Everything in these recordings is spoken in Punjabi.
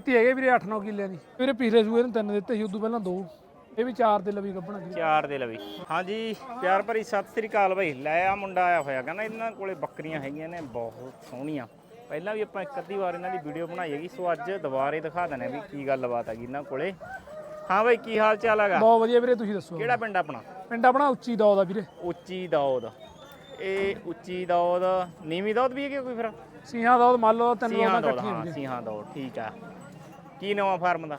ਤੀ ਹੈਗੇ ਵੀਰੇ 8-9 ਕਿੱਲਿਆਂ ਦੀ। ਵੀਰੇ ਪਿਛਲੇ ਸੂਏ ਨੂੰ ਤਿੰਨ ਦਿੱਤੇ ਸੀ ਉਦੋਂ ਪਹਿਲਾਂ ਦੋ। ਇਹ ਵੀ ਚਾਰ ਦੇ ਲਵੀ ਗੱਭਣਾ ਵੀਰੇ ਚਾਰ ਦੇ ਲਵੀ। ਹਾਂਜੀ ਪਿਆਰ ਭਰੀ ਸਤਿ ਸ੍ਰੀ ਅਕਾਲ ਭਾਈ ਲੈ ਆ ਮੁੰਡਾ ਆਇਆ ਹੋਇਆ ਕਹਿੰਦਾ ਇਹਨਾਂ ਕੋਲੇ ਬੱਕਰੀਆਂ ਹੈਗੀਆਂ ਨੇ ਬਹੁਤ ਸੋਹਣੀਆਂ। ਪਹਿਲਾਂ ਵੀ ਆਪਾਂ ਇੱਕ ਅੱਧੀ ਵਾਰ ਇਹਨਾਂ ਦੀ ਵੀਡੀਓ ਬਣਾਈ ਹੈਗੀ ਸੋ ਅੱਜ ਦੁਬਾਰੇ ਦਿਖਾ ਦਨੇ ਵੀ ਕੀ ਗੱਲਬਾਤ ਹੈਗੀ ਇਹਨਾਂ ਕੋਲੇ। ਹਾਂ ਭਾਈ ਕੀ ਹਾਲ ਚਾਲ ਹੈਗਾ? ਬਹੁਤ ਵਧੀਆ ਵੀਰੇ ਤੁਸੀਂ ਦੱਸੋ। ਕਿਹੜਾ ਪਿੰਡ ਆਪਣਾ? ਪਿੰਡ ਆਪਣਾ ਉੱਚੀ ਦੌ ਦਾ ਵੀਰੇ। ਉੱਚੀ ਦੌਦ ਇਹ ਉੱਚੀ ਦੌਦ ਨੀਵੀਂ ਦੌਦ ਵੀ ਹੈਗੀ ਕੋਈ ਫਿਰ? ਸਿੰਘਾਂ ਦੌਦ ਮੰਨ ਲਓ ਤਿੰਨ ਸੀਹਾਂ ਦੌਦਾਂ ਦੌਦ ਇਕੱਠੀਆਂ ਸੀਹਾਂ ਦੌਦ ਠੀਕ ਆ। ਕੀ ਨਵਾਂ ਫਾਰਮ ਦਾ?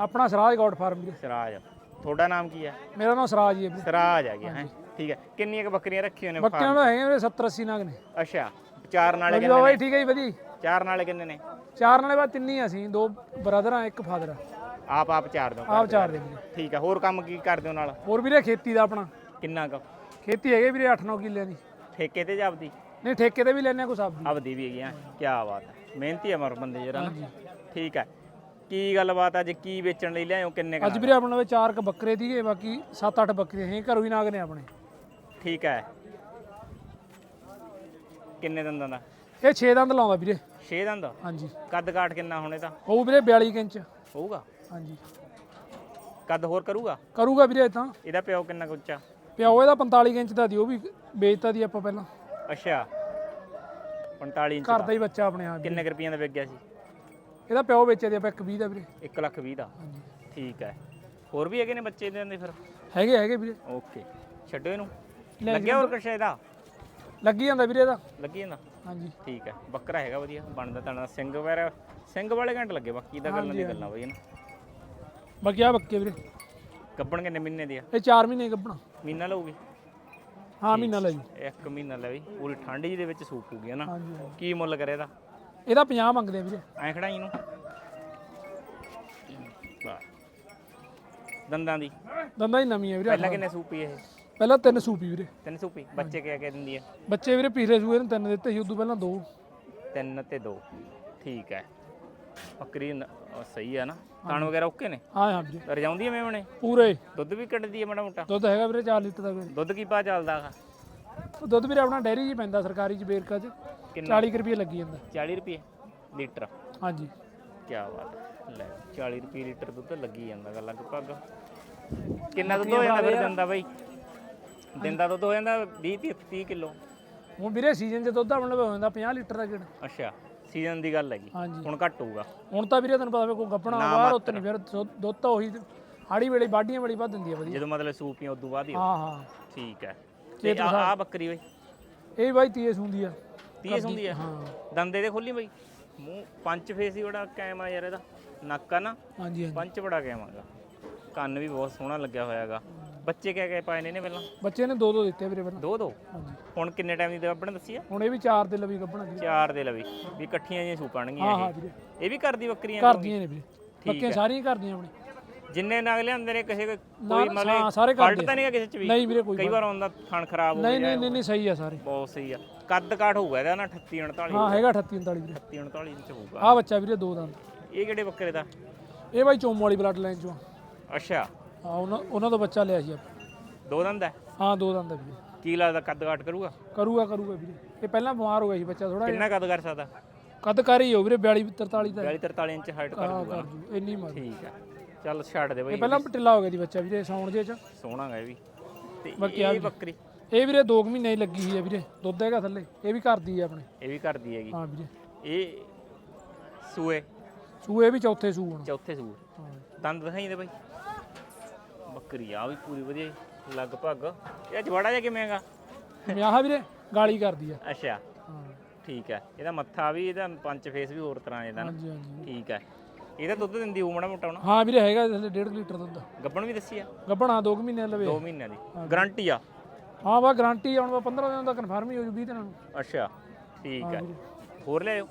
ਆਪਣਾ ਸਰਾਜ ਗੌਡ ਫਾਰਮ ਵੀਰੇ। ਸਿਰਾਜ। ਤੁਹਾਡਾ ਨਾਮ ਕੀ ਹੈ? ਮੇਰਾ ਨਾਮ ਸਰਾਜ ਹੀ ਹੈ ਵੀਰੇ। ਸਿਰਾਜ ਆ ਗਿਆ ਹੈ? ਠੀਕ ਹੈ। ਕਿੰਨੀਆਂ ਕੁ ਬੱਕਰੀਆਂ ਰੱਖੀਆਂ ਨੇ ਬੱਕਿਆਂ ਫਾਰਮ ਦਾ ਹੈਗੇ ਵੀਰੇ 70 80 ਨਗ ਨੇ। ਅੱਛਾ। ਚਾਰ ਨਾਲੇ ਕਿੰਨੇ ਬਾਈ ਨੇ? ਠੀਕ ਹੈ ਜੀ ਵਧੀਆ। ਜੀ। ਚਾਰ ਨਾਲੇ ਕਿੰਨੇ ਨੇ? ਚਾਰ ਨਾਲੇ ਬਾਅਦ ਤਿੰਨ ਹੀ ਅਸੀਂ ਦੋ ਬ੍ਰਦਰ ਆ ਇੱਕ ਫਾਦਰ। ਆ ਆਪ ਆਪ ਚਾਰ ਦੋ ਆਪ ਚਾਰ ਦੇ ਵੀਰੇ। ਠੀਕ ਹੈ। ਹੋਰ ਕੰਮ ਕੀ ਕਰਦੇ ਹੋ ਨਾਲ? ਹੋਰ ਵੀਰੇ ਖੇਤੀ ਦਾ ਆਪਣਾ। ਕਿੰਨਾ ਕੁ? ਖੇਤੀ ਹੈਗੇ ਵੀਰੇ 8-9 ਕਿੱਲਿਆਂ ਦੀ। ਠੇਕੇ ਤੇ ਜਾਪਦੀ ਨਹੀਂ ਠੇਕੇ ਤੇ ਵੀ ਲੈਣੇ ਕੋਈ ਸਬਜ਼ੀ ਆਪਦੀ ਵੀ ਹੈਗੀ ਆ ਕੀ ਬਾਤ ਹੈ। ਮਿਹਨਤੀ ਆ ਮਰ ਬੰਦੇ ਜਰਾ ਨਾ। ਠੀਕ ਹੈ। ਕੀ ਗੱਲਬਾਤ ਅੱਜ? ਕੀ ਵੇਚਣ ਲਈ ਲਿਆਇਓ ਕਿੰਨੇ ਕੁ ਅੱਜ ਵੀਰੇ ਆਪਣੇ ਵਿੱਚ ਚਾਰ ਕ ਬੱਕਰੇ ਦੀਗੇ ਬਾਕੀ 7-8 ਬੱਕਰੇ ਹੈ ਘਰੋਂ ਹੀ ਨਾਗ ਨੇ ਆਪਣੇ। ਠੀਕ ਹੈ। ਕਿੰਨੇ ਦੰਦਾਂ ਦਾ? ਇਹ 6 ਦੰਦ ਲਾਉਂਦਾ ਵੀਰੇ। 6 ਦੰਦ? ਹਾਂਜੀ। ਕੱਦ ਕਾਟ ਕਿੰਨਾ ਹੋਣੇ ਤਾਂ ਉਹ ਵੀਰੇ 42 ਕੁ ਇੰਚ। ਹੋਊਗਾ? ਹਾਂਜੀ। ਕੱਦ ਹੋਰ ਕਰੂਗਾ? ਕਰੂਗਾ ਵੀਰੇ ਤਾਂ। ਇਹਦਾ ਪਿਓ ਕਿੰਨਾ ਕੁ ਉੱਚਾ? ਪਿਓ ਇਹਦਾ 45 ਕੁ ਇੰਚ ਦਾ ਦੀ ਉਹ ਵੀ ਵੇਚਤਾ ਦੀ ਆਪਾਂ ਪਹਿਲਾਂ। ਅੱਛਾ। 45 ਇੰਚ ਘਰ ਦਾ। ਦਾ ਹੀ ਬੱਚਾ ਆਪਣੇ ਆਪ ਕਿੰਨੇ ਕੁ ਰੁਪਈਆਂ ਦਾ ਵਿਕ ਗਿਆ ਸੀ? ਇਹਦਾ ਪਿਓ ਵੇਚਿਆ ਦੀ ਆਪਾਂ ਇੱਕ 20 ਦਾ ਵੀਰੇ। 1 ਲੱਖ 20 ਦਾ। ਹਾਂਜੀ। ਠੀਕ ਹੈ। ਹੋਰ ਵੀ ਹੈਗੇ ਨੇ ਬੱਚੇ ਦੇ ਦੇ ਫਿਰ? ਹੈਗੇ ਹੈਗੇ ਵੀਰੇ। ਓਕੇ। ਛੱਡੋ ਇਹਨੂੰ। ਲੱਗਿਆ ਹੋਰ ਕੁਛ ਇਹਦਾ? ਲੱਗੀ ਜਾਂਦਾ ਵੀਰੇ ਇਹਦਾ। ਲੱਗੀ ਜਾਂਦਾ? ਹਾਂਜੀ। ਠੀਕ ਹੈ। ਬੱਕਰਾ ਹੈਗਾ ਵਧੀਆ। ਬਣਦਾ ਤਣਾ ਸਿੰਘ ਵਗੈਰਾ ਸਿੰਘ ਵਾਲੇ ਘੰਟ ਲੱਗੇ ਬਾਕੀ ਤਾਂ ਗੱਲਾਂ ਦੀ ਗੱਲਾਂ ਬਈ ਨਾ। ਬਾਕੀ ਆ ਬੱਕੇ ਵੀਰੇ। ਗੱਬਣ ਕਿੰਨੇ ਮਹੀਨੇ ਦੀ ਆ? ਇਹ 4 ਮਹੀਨੇ ਗੱਭਣਾ ਮਹੀਨਾ ਲਊਗੀ? ਹਾਂ ਮਹੀਨਾ ਲੈ ਜੀ। ਇੱਕ ਮਹੀਨਾ ਲੈ ਵੀ। ਪੂਰੀ ਠੰਡ ਜੀ ਦੇ ਵਿੱਚ ਸੂਪੂਗੀ ਹਨਾ। ਕੀ ਮੁੱਲ ਕਰੇ ਇਹਦਾ? ਇਹਦਾ 50 ਮੰਗਦੇ ਆ ਵੀਰੇ। ਐ ਖੜਾਈ ਨੂੰ। ਦੰਦਾਂ ਦੀ। ਦੰਦਾਂ ਹੀ ਨਵੀਂ ਹੈ ਵੀਰੇ ਪਹਿਲਾਂ ਕਿੰਨੇ ਸੂਪੀ ਇਹ? ਪਹਿਲਾਂ ਤਿੰਨ ਸੂਪੀ ਵੀਰੇ। ਤਿੰਨ ਸੂਪੀ। ਬੱਚੇ ਕਿਆ ਕਹਿ ਦਿੰਦੀ ਹੈ ਬੱਚੇ ਵੀਰੇ ਪਿਛਲੇ ਸੂਏ ਨੂੰ ਤਿੰਨ ਦਿੱਤੇ ਸੀ ਉਦੋਂ ਪਹਿਲਾਂ ਦੋ। ਤਿੰਨ ਤੇ ਦੋ। ਠੀਕ ਹੈ। ਬੱਕਰੀ ਸਹੀ ਹੈ ਨਾ। ਤਾਣ ਵਗੈਰਾ ਓਕੇ ਨੇ? ਹਾਂ ਹਾਂ ਵੀਰੇ। ਰਜਾਉਂਦੀ ਐ ਮੇਵਣੇ ਪੂਰੇ। ਦੁੱਧ ਵੀ ਕੱਢਦੀ ਐ ਮਾੜਾ ਮੋਟਾ? ਦੁੱਧ ਹੈਗਾ ਵੀਰੇ 4 ਲੀਟਰ ਦਾ ਵੀਰੇ। ਦੁੱਧ ਕੀ ਪਾ ਚੱਲਦਾ ਉਹ ਦੁੱਧ ਵੀਰੇ ਆਪਣਾ ਡੈਰੀ 'ਚ ਪੈਂਦਾ ਸਰਕਾਰੀ 'ਚ ਬੇਰਕਾ 'ਚ। ਕਿੰਨਾ? 40 ਕੁ ਰੁਪਏ ਲੱਗੀ ਜਾਂਦਾ। 40 ਰੁਪਏ ਲੀਟਰ? ਹਾਂਜੀ। ਕੀ ਬਾਤ ਹੈ। ਲੈ 40 ਰੁਪਏ ਲੀਟਰ ਦੁੱਧ ਲੱਗੀ ਜਾਂਦਾ ਗਾ ਲਗਭਗ। ਕਿੰਨਾ ਦੁੱਧ ਹੋ ਜਾਂਦਾ ਫਿਰ ਦਿੰਦਾ ਬਈ? ਦਿਨ ਦਾ ਦੁੱਧ ਹੋ ਜਾਂਦਾ 20 30 30 ਕਿਲੋ। ਹੁਣ ਵੀਰੇ ਸੀਜ਼ਨ 'ਚ ਦੁੱਧ ਆਪਣੇ ਹੋ ਜਾਂਦਾ 50 ਲੀਟਰ ਦਾ ਗੇੜ। ਅੱਛਾ ਸੀਜ਼ਨ ਦੀ ਗੱਲ ਹੈਗੀ। ਹਾਂਜੀ। ਹੁਣ ਘੱਟ ਹੋਊਗਾ। ਹੁਣ ਤਾਂ ਵੀਰੇ ਤੈਨੂੰ ਪਤਾ ਵੀ ਕੋਈ ਗੱਪਣਾ ਬਾਹਰ ਉੱਤੇ ਨਹੀਂ ਫਿਰ ਦੁੱਧ- ਦੁੱਧ ਤਾਂ ਉਹੀ ਹਾੜੀ ਵੇਲੇ ਬਾਡੀਆਂ ਵਾਲੀ ਵੱਧ ਦਿੰਦੀ ਆ ਵਧੀਆ। ਜਦੋਂ ਮਤਲਬ ਸੂਪੀਆਂ ਉਦੋਂ ਬਾਅਦ ਹੀ ਹਾਂ ਹਾਂ। ਠੀਕ ਹੈ। ਤੇ ਆ ਆਹ ਬੱਕਰੀ ਬਈ? ਇਹ ਵੀ ਬਾਈ ਤੀਏ ਸੁੰਦੀ ਆ। 30 ਹੁੰਦੀ ਹੈ। ਦੰਦੇ ਦੇ ਖੋਲੀ ਬਈ। ਮੂੰਹ ਪੰਜ ਫੇਸ ਹੀ ਬੜਾ ਕਾਇਮ ਆ ਯਾਰ ਇਹਦਾ। ਨੱਕ ਆ ਨਾ। ਹਾਂਜੀ ਹਾਂਜੀ। ਪੰਚ ਬੜਾ ਕਾਇਮ ਆਗਾ ਕੰਨ ਵੀ ਬਹੁਤ ਸੋਹਣਾ ਲੱਗਿਆ ਹੋਇਆਗਾ। ਬੱਚੇ ਕਿਆ ਕਿਆ ਪਾਏ ਨੇ ਇਹਨੇ ਪਹਿਲਾਂ? ਬੱਚੇ ਨੇ ਦੋ ਦੋ ਦਿੱਤੇ ਵੀਰੇ ਪਹਿਲਾਂ। ਦੋ ਦੋ? ਹਾਂਜੀ। ਹੁਣ ਕਿੰਨੇ ਟਾਈਮ ਦੀ ਗੱਭਣ ਦੱਸੀ ਆ? ਹੁਣ ਇਹ ਵੀ ਚਾਰ ਦੇ ਲਵੀ ਗੱਪਣਾ ਵੀਰੇ ਚਾਰ ਦੇ ਲਵੀ। ਵੀ ਇਕੱਠੀਆਂ ਜਿਹੀਆਂ ਸੂਪਣਗੀਆਂ ਹਾਂ ਹਾਂ ਇਹ। ਵੀਰੇ। ਇਹ ਵੀ ਕਰਦੀ ਬੱਕਰੀਆਂ ਘਰ ਦੀਆਂ ਨੇ ਵੀਰੇ। ਬੱਕੀਆਂ ਸਾਰੀਆਂ ਘਰ ਦੀਆਂ ਆਪਣੇ। ਜਿੰਨੇ ਨਗ ਲਿਆਂਦੇ ਨੇ ਕਿਸੇ ਕੋਈ ਹਾਂ ਮਤਲਬ ਸਾਰੇ ਦੇ ਤਾਂ ਨਹੀਂ ਕਿਸੇ ਚ ਵੀ? ਨਹੀਂ ਵੀਰੇ ਕੋਈ ਕਈ ਵਾਰ ਆਉਂਦਾ ਥਣ ਖਰਾਬ ਹੋ ਨਹੀਂ ਗਿਆ ਨਹੀਂ ਨਹੀਂ ਨਹੀਂ ਸਹੀ ਆ ਸਾਰੇ। ਬਹੁਤ ਸਹੀ ਆ। ਕੱਦ ਕਾਠ ਹੋਊਗਾ ਇਹਦਾ ਨਾ 38 39 ਹਾਂ ਹੈਗਾ 38 39 ਵੀਰੇ। 38 39 ਇੰਚ ਹੋਊਗਾ। ਆ ਬੱਚਾ ਵੀਰੇ ਦੋ ਦੰਦ। ਇਹ ਕਿਹੜੇ ਬੱਕਰੇ ਦਾ? ਇਹ ਬਾਈ ਚੋਮ ਵਾਲੀ ਬਲੱਡ ਲਾਈਨ ਚੋਂ ਆ। ਅੱਛਾ। ਹਾਂ, ਉਹਨਾਂ ਉਹਨਾਂ ਤੋਂ ਬੱਚਾ ਲਿਆ ਸੀ ਆਪਾਂ। ਦੋ ਦੰਦ ਹੈ? ਹਾਂ ਦੋ ਦੰਦ ਆ ਵੀਰੇ। ਕੀ ਲੱਗਦਾ ਕੱਦ ਕਾਠ ਕਰੂਗਾ? ਕਰੂਗਾ ਕਰੂਗਾ ਵੀਰੇ। ਇਹ ਪਹਿਲਾਂ ਬਿਮਾਰ ਹੋ ਗਿਆ ਸੀ ਬੱਚਾ ਥੋੜਾ ਕਿੰਨਾ ਕੱਦ ਕਰ ਸਕਦਾ? ਕੱਦ ਕਰ ਹੀ ਹੋ ਵੀਰੇ 42 43 ਦਾ 42 43 ਇੰਚ ਹਾਈਟ ਕਰ ਹਾਂ ਦੂਗਾ ਕਰ ਜੂ ਇੰਨੀ ਮਾਰ। ਠੀਕ ਹੈ। ਚੱਲ ਛੱਡ ਦੇ ਬਈ ਇਹ ਪਹਿਲਾਂ ਪਟਿੱਲਾ ਹੋ ਗਿਆ ਦੀ ਬੱਚਾ ਵੀਰੇ ਸੌਣ ਜੇ ਚ। ਸੋਹਣਾ ਗਾ ਇਹ ਵੀ। ਤੇ ਬਾਕੀ ਇਹ ਬੱਕਰੀ। ਇਹ ਵੀਰੇ 2 ਮਹੀਨੇ ਹੀ ਲੱਗੀ ਹੋਈ ਹੈ ਵੀਰੇ ਦੁੱਧ ਹੈਗਾ ਥੱਲੇ ਇਹ ਵੀ ਕਰਦੀ ਹੈ ਆਪਣੇ। ਇਹ ਵੀ ਕਰਦੀ ਹੈਗੀ। ਹਾਂ ਵੀਰੇ। ਇਹ ਸੂਏ। ਸੂਏ ਵੀ ਚੌਥੇ ਸੂ ਹੁਣ। ਚੌਥੇ ਸੂਏ ਹਾਂ। ਦੰਦ ਦਿਖਾਈ ਦੇ ਬਾਈ। ਬੱਕਰੀ ਆ ਵੀ ਪੂਰੀ ਵਧੀਆ ਲਗਭਗ। ਇਹ ਜਵਾੜਾ ਜਿਹਾ ਕਿਵੇਂ ਹੈਗਾ? ਮਿਆਹ ਵੀਰੇ ਗਾਲੀ ਕਰਦੀ ਆ। ਅੱਛਾ। ਹਾਂ। ਠੀਕ ਹੈ। ਇਹਦਾ ਮੱਥਾ ਵੀ ਇਹਦਾ ਪੰਜ ਫੇਸ ਵੀ ਹੋਰ ਤਰ੍ਹਾਂ ਇਹਦਾ ਨਾ। ਹਾਂਜੀ ਹਾਂਜੀ। ਠੀਕ ਹੈ। ਇਹਦਾ ਦੁੱਧ ਦਿੰਦੀ ਉਹ ਮਾੜਾ ਮੋਟਾ ਹੁਣ। ਹਾਂ ਵੀਰੇ ਹੈਗਾ ਥੱਲੇ 1.5 ਲੀਟਰ ਦੁੱਧ। ਗੱਬਣ ਵੀ ਦੱਸੀ ਆ? ਗੱਬਣਾ 2 ਮਹੀਨੇ ਲਵੇ 2 ਮਹੀਨਿਆਂ ਦੀ। ਗਾਰੰਟੀ ਆ? ਹਾਂ ਵਾ ਗਾਰੰਟੀ ਆਉਣ ਵਾ 15 ਦਿਨਾਂ ਦਾ ਕਨਫਰਮ ਹੀ ਹੋ ਜੂ 20 ਦਿਨਾਂ ਨੂੰ ਅੱਛਾ ਠੀਕ ਵੀਰੇ। ਹੋਰ ਲਿਆਓ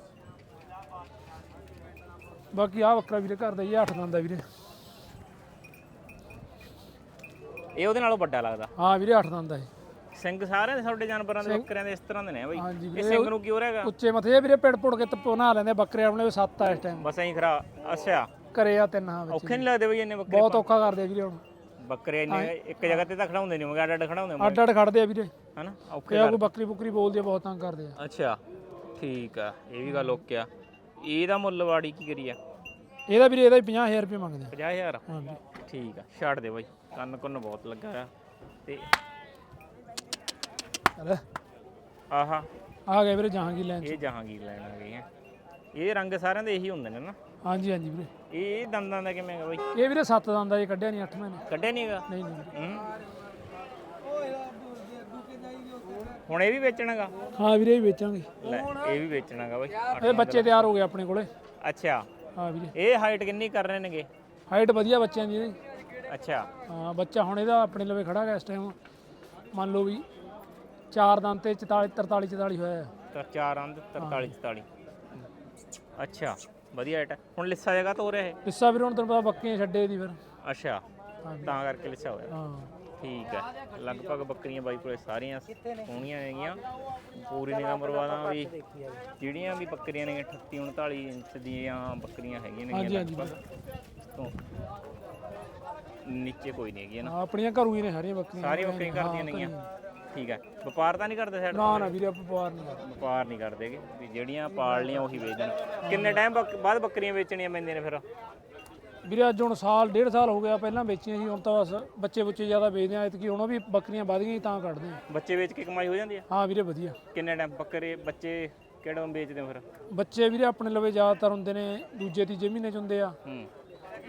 ਬਾਕੀ ਆ ਬੱਕਰਾ ਵੀਰੇ ਘਰ ਦਾ ਹੀ 8 ਦੰਦ ਦਾ ਵੀਰੇ। ਇਹ ਉਹਦੇ ਨਾਲੋਂ ਵੱਡਾ ਲੱਗਦਾ। ਹਾਂ ਵੀਰੇ 8 ਦੰਦ ਦਾ ਇਹ। ਸਿੰਘ ਸਾਰਿਆਂ ਦੇ ਸਾਡੇ ਜਾਨਵਰਾਂ ਦੇ ਬੱਕਰਿਆਂ ਦੇ ਇਸ ਤਰ੍ਹਾਂ ਦੇ ਨੇ ਬਈ। ਹਾਂਜੀ ਇਹ ਸਿੰਘ ਨੂੰ ਕਿਉਂ ਰਹੇਗਾ ਉੱਚੇ ਮੱਥੇ ਵੀਰੇ ਪਿੜ ਪੁੜ ਕੇ ਤਪੋ ਨਾ ਲੈਂਦੇ ਬੱਕਰੇ ਆਪਣੇ ਸੱਤ ਆ ਇਸ ਟਾਈਮ ਬਸ ਐਂ ਖਰਾ ਅੱਛਾ। ਘਰੇ ਆ ਤਿੰਨ ਹਾਂ ਵਿੱਚ ਔਖੇ ਨਹੀਂ ਲੱਗਦੇ ਬਈ ਇੰਨੇ ਬੱਕਰੇ ਬਹੁਤ ਔਖਾ ਕਰਦੇ ਵੀਰੇ ਹੁਣ। ਬੱਕਰੇ ਇੰਨੇ ਇੱਕ ਜਗ੍ਹਾ ਤੇ ਤਾਂ ਖੜਾਉਂਦੇ ਨਹੀਂ ਮਗਾ ਅੱਡ ਖੜਾਉਂਦੇ ਅੱਡ ਅੱਡ ਖੜਦੇ ਆ ਵੀਰੇ। ਹਨਾ? ਔਖੇ ਆ ਕੋਈ ਬੱਕਰੀ ਬੁਕਰੀ ਬੋਲਦੀ ਆ ਬਹੁਤ ਤੰਗ ਕਰਦੇ ਆ। ਅੱਛਾ ਠੀਕ ਆ ਇਹ ਵੀ ਗੱਲ ਓਕੇ ਆ। ਇਹਦਾ ਮੁੱਲ ਵਾੜੀ ਕੀ ਕਰੀ ਆ ਇਹਦਾ ਵੀਰੇ ਇਹਦਾ ਹੀ 50000 ਰੁਪਏ ਮੰਗਦੇ ਆ। 50000 ਹਾਂ ਵੀਰੇ ਠੀਕ ਆ ਛੱਡ ਦੇ ਬਾਈ ਕੰਨ ਕੁੰਨ ਬਹੁਤ ਲੱਗਾ ਆ। ਤੇ ਚੱਲ ਆਹਾ। ਆ ਗਏ ਵੀਰੇ ਜਹਾਂਗੀਰ ਲੈਣ ਇਹ ਜਹਾਂਗੀਰ ਲੈਣ ਆ ਗਏ ਆ। ਇਹ ਰੰਗ ਸਾਰਿਆਂ ਦੇ ਇਹੀ ਹੁੰਦੇ ਨੇ ਨਾ। ਹਾਂਜੀ ਹਾਂਜੀ ਵੀਰੇ। ਇਹ ਦੰਦਾਂ ਦਾ ਕਿਵੇਂ ਹੈਗਾ ਬਾਈ? ਇਹ ਵੀਰੇ 7 ਦੰਦ ਦਾ ਇਹ ਕੱਢਿਆ ਨਹੀਂ 8 ਮਹੀਨੇ ਕੱਢਿਆ ਨਹੀਂ ਹੈਗਾ? ਨਹੀਂ ਨਹੀਂ। ਹੂੰ। ਹੁਣ ਇਹ ਵੀ ਵੇਚਣਾਗਾ? ਹਾਂ ਵੀਰੇ ਇਹ ਵੀ ਵੇਚਾਂਗੇ। ਲੈ ਇਹ ਵੀ ਵੇਚਣਾਗਾ ਬਾਈ। ਇਹ ਬੱਚੇ ਤਿਆਰ ਹੋ ਗਏ ਆਪਣੇ ਕੋਲੇ। ਅੱਛਾ। ਹਾਂ ਵੀਰੇ। ਇਹ ਹਾਈਟ ਕਿੰਨੀ ਕਰ ਰਹੇ ਨੇਗੇ? ਹਾਈਟ ਵਧੀਆ ਬੱਚਿਆਂ ਦੀ ਇਹਦੀ। ਅੱਛਾ। ਹਾਂ ਬੱਚਾ ਹੁਣ ਇਹਦਾ ਆਪਣੇ ਲਵੇ ਖੜਾ ਗਿਆ ਇਸ ਟਾਈਮ ਮੰਨ ਲਓ ਵੀ ਚਾਰ ਦੰਦ ਤੇ 44 43 44 ਹੋਇਆ ਹੈ। ਤਾਂ ਚਾਰ ਅੰਦ 43 44 ਅੱਛਾ ਵਧੀਆ ਹੈ ਹੁਣ ਲਿੱਸਾ ਜਗ੍ਹਾ ਤੋਂ ਰਿਹਾ ਇਹ? ਪਿੱਸਾ ਵੀਰੇ ਹੁਣ ਤੈਨੂੰ ਪਤਾ ਬੱਕੀਆਂ ਛੱਡੇ ਦੀ ਫਿਰ। ਅੱਛਾ। ਤਾਂ ਕਰਕੇ ਲਿੱਸਾ ਹੋਇਆ। ਹਾਂ। ਠੀਕ ਹੈ ਲਗਭਗ ਬੱਕਰੀਆਂ ਬਾਈ ਕੋਲੇ ਸਾਰੀਆਂ ਸੋਹਣੀਆਂ ਹੈਗੀਆਂ। ਪੂਰੀ ਨਿਗਾਹ ਮਰਵਾਦਾ ਵੀ। ਜਿਹੜੀਆਂ ਵੀ ਬੱਕਰੀਆਂ ਨੇ 38 39 ਇੰਚ ਦੀਆਂ ਬੱਕਰੀਆਂ ਹੈਗੀਆਂ ਨੇ ਹਾਂਜੀ ਹਾਂਜੀ। ਤੋਂ ਨੀਚੇ ਕੋਈ ਨਹੀਂ ਹੈਗੀ ਨਾ। ਹਾਂ ਆਪਣੀਆਂ ਘਰੋਂ ਹੀ ਨੇ ਸਾਰੀਆਂ ਬੱਕਰੀਆਂ ਸਾਰੀਆਂ ਬੱਕਰੀਆਂ ਹਾਂ, ਕਰਦੀਆਂ ਨੇਗੀਆਂ। ਠੀਕ ਹੈ। ਵਪਾਰ ਤਾਂ ਨਹੀਂ ਕਰਦੇ ਸਾਈਡ ਨਾ ਨਾ ਵੀਰੇ ਪਵਾਰ ਨਹੀਂ ਕਰਦੇ। ਵਪਾਰ ਨਹੀਂ ਕਰਦੇਗੇ ਵੀ ਜਿਹੜੀਆਂ ਪਾਲ ਲੀਆਂ ਉਹੀ ਵੇਚ ਦੇਣ ਕਿੰਨੇ ਟਾਈਮ ਬਾਅਦ ਬੱਕਰੀਆਂ ਵੇਚਣੀਆਂ ਪੈਂਦੀਆਂ ਨੇ ਫਿਰ? ਵੀਰੇ ਅੱਜ ਹੁਣ ਸਾਲ ਡੇਢ ਸਾਲ ਹੋ ਗਿਆ ਪਹਿਲਾਂ ਵੇਚੀਆਂ ਸੀ ਹੁਣ ਤਾਂ ਬਸ ਬੱਚੇ ਬੁੱਚੇ ਜ਼ਿਆਦਾ ਵੇਚਦੇ ਆ। ਐਤਕੀ ਹੁਣ ਉਹ ਵੀ ਬੱਕਰੀਆਂ ਵਧ ਗਈਆਂ ਤਾਂ ਕੱਢਦੇ ਆ। ਬੱਚੇ ਵੇਚ ਕੇ ਕਮਾਈ ਹੋ ਜਾਂਦੀ ਹੈ ਹਾਂ ਵੀਰੇ ਵਧੀਆ। ਕਿੰਨੇ ਟਾਈਮ ਬੱਕਰੇ ਬੱਚੇ ਕਿਹੜਾ ਵੇਚਦੇ ਹੋ ਫਿਰ? ਬੱਚੇ ਵੀਰੇ ਆਪਣੇ ਲਵੇ ਜ਼ਿਆਦਾਤਰ ਹੁੰਦੇ ਨੇ ਦੂਜੇ ਤੀਜੇ ਮਹੀਨੇ ਚ ਹੁੰਦੇ ਆ। ਹੂੰ।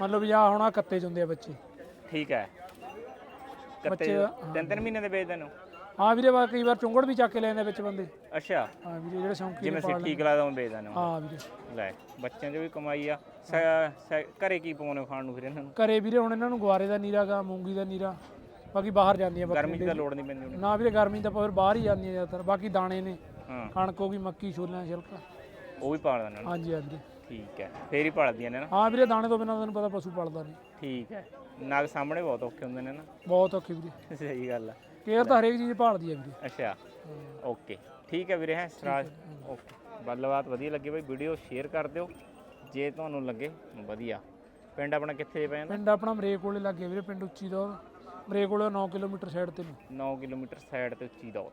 ਮਤਲਬ ਜਾਂ ਹੁਣ ਆ ਕੱਤੇ ਚ ਹੁੰਦੇ ਆ ਬੱਚੇ। ਠੀਕ ਹੈ। ਬੱਚੇ- ਤਿੰਨ ਤਿੰਨ ਮਹੀਨੇ ਦੇ ਵੇਚਦੇ ਨੇ ਹਾਂ ਵੀਰੇ ਵਾ ਕਈ ਵਾਰ ਚੁੰਗੜ ਵੀ ਚੱਕ ਕੇ ਲੈਂਦੇ ਵਿੱਚ ਬੰਦੇ। ਅੱਛਾ। ਹਾਂ ਵੀਰੇ ਜਿਹੜੇ ਸ਼ੌਂਕੀ ਜਿਵੇਂ ਨੇ ਠੀਕ ਲੱਗਦਾ ਉਹ ਵੇਚਦੇ ਨੇ। ਹਾਂ ਵੀਰੇ। ਲੈ ਬੱਚਿਆਂ 'ਚ ਵੀ ਕਮਾਈ ਆ। ਸ- ਸ- ਘਰੇ ਕੀ ਪਾਉਣੇ ਖਾਣ ਨੂੰ ਫਿਰ ਇਹਨਾਂ ਨੂੰ? ਘਰੇ ਵੀਰੇ ਹੁਣ ਇਹਨਾਂ ਨੂੰ ਗੁਆਰੇ ਦਾ ਨੀਰਾ ਗਾ ਮੂੰਗੀ ਦਾ ਨੀਰਾ ਬਾਕੀ ਬਾਹਰ ਜਾਂਦੀਆਂ ਗਰਮੀ ਤਾਂ ਲੋੜ ਨਹੀਂ ਪੈਂਦੀ ਉਹਨੂੰ ਨਾ ਵੀਰੇ ਗਰਮੀ ਤਾਂ ਫਿਰ ਬਾਹਰ ਹੀ ਜਾਂਦੀਆਂ ਜ਼ਿਆਦਾਤਰ ਬਾਕੀ ਦਾਣੇ ਨੇ ਹਾਂ। ਕਣਕ ਹੋ ਗਈ ਮੱਕੀ ਛੋਲਿਆਂ ਦਾ ਛਿਲਕਾ। ਉਹ ਵੀ ਪਾਲ ਦਿੰਦੇ ਨੇ। ਹਾਂਜੀ ਹਾਂ ਵੀਰੇ ਠੀਕ ਹੈ ਫੇਰ ਹੀ ਪਾਲਦੀਆਂ ਨੇ ਨਾ? ਹਾਂ ਵੀਰੇ ਦਾਣੇ ਤੋਂ ਬਿਨਾਂ ਤੈਨੂੰ ਪਤਾ ਪਸ਼ੂ ਪਲਦਾ ਨਹੀਂ। ਠੀਕ ਹੈ। ਨਾਗ ਸਾਹਮਣੇ ਬਹੁਤ ਔਖੇ ਹੁੰਦੇ ਨੇ ਨਾ। ਬਹੁਤ ਔਖੀ ਵੀਰੇ। ਸਹੀ ਗੱਲ ਆ। ਕੇਅਰ ਤਾਂ ਹਰੇਕ ਚੀਜ਼ ਭਾਲਦੀ ਆ ਵੀਰੇ। ਅੱਛਾ। ਓਕੇ। ਠੀਕ ਹੈ ਵੀਰੇ ਹੈ ਸਰਾਜ। ਓਕੇ। ਗੱਲਬਾਤ ਵਧੀਆ ਲੱਗੀ ਬਈ। ਵੀਡੀਓ ਸ਼ੇਅਰ ਕਰ ਦਿਓ। ਜੇ ਤੁਹਾਨੂੰ ਲੱਗੇ ਵਧੀਆ। ਪਿੰਡ ਆਪਣਾ ਕਿੱਥੇ ਪੈ ਜਾਂਦਾ ਪਿੰਡ ਆਪਣਾ ਮਰੇਕ ਕੋਲੇ ਲੱਗੇ ਵੀਰੇ ਪਿੰਡ ਉੱਚੀ ਦਾ ਮਰੇਕ ਕੋਲੇ 9 ਕਿਲੋਮੀਟਰ ਸਾਈਡ ਤੇ ਨੂੰ। 9 ਕਿਲੋਮੀਟਰ ਸਾਈਡ ਤੇ ਉੱਚੀ ਦੌੜ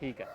ਠੀਕ ਹੈ।